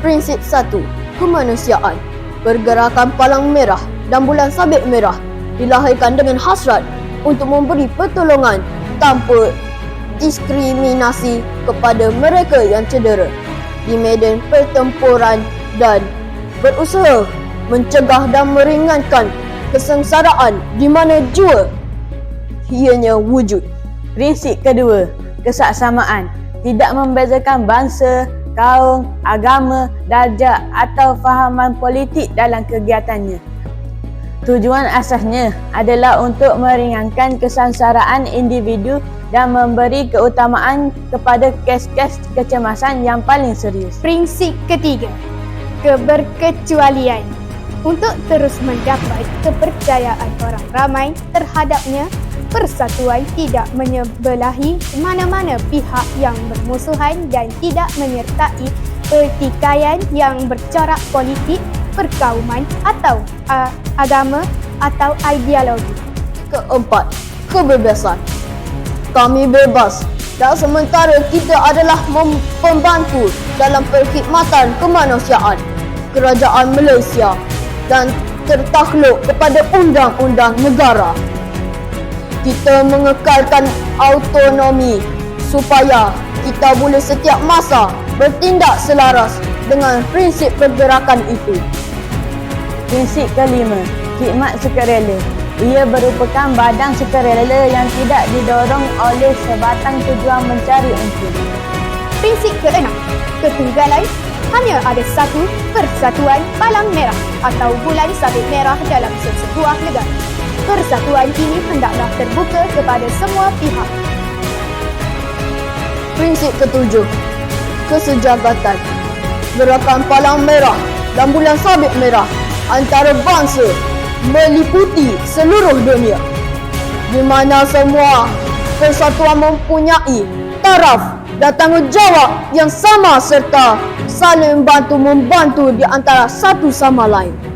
Prinsip satu, kemanusiaan. Pergerakan palang merah dan bulan sabit merah dilahirkan dengan hasrat untuk memberi pertolongan tanpa diskriminasi kepada mereka yang cedera di medan pertempuran dan berusaha mencegah dan meringankan kesengsaraan di mana jua ianya wujud. Prinsip kedua, kesaksamaan. Tidak membezakan bangsa, kaum, agama, darjah atau fahaman politik dalam kegiatannya. Tujuan asasnya adalah untuk meringankan kesengsaraan individu dan memberi keutamaan kepada kes-kes kecemasan yang paling serius. Prinsip ketiga, keberkecualian. Untuk terus mendapat kepercayaan orang ramai terhadapnya, persatuan tidak menyebelahi mana-mana pihak yang bermusuhan dan tidak menyertai pertikaian yang bercorak politik, perkauman atau uh, agama atau ideologi. Keempat, kebebasan. Kami bebas dan sementara kita adalah mem- pembantu dalam perkhidmatan kemanusiaan kerajaan Malaysia dan tertakluk kepada undang-undang negara. Kita mengekalkan autonomi supaya kita boleh setiap masa bertindak selaras dengan prinsip pergerakan itu. Prinsip kelima, khidmat sukarela. Ia merupakan badan sukarela yang tidak didorong oleh sebatang tujuan mencari untung. Prinsip keenam, ketunggalan hanya ada satu persatuan palang merah atau bulan sabit merah dalam sesebuah negara. Persatuan ini hendaklah terbuka kepada semua pihak. Prinsip ketujuh, kesejahteraan. Gerakan palang merah dan bulan sabit merah antara bangsa meliputi seluruh dunia di mana semua persatuan mempunyai taraf dan tanggungjawab yang sama serta saling bantu membantu di antara satu sama lain.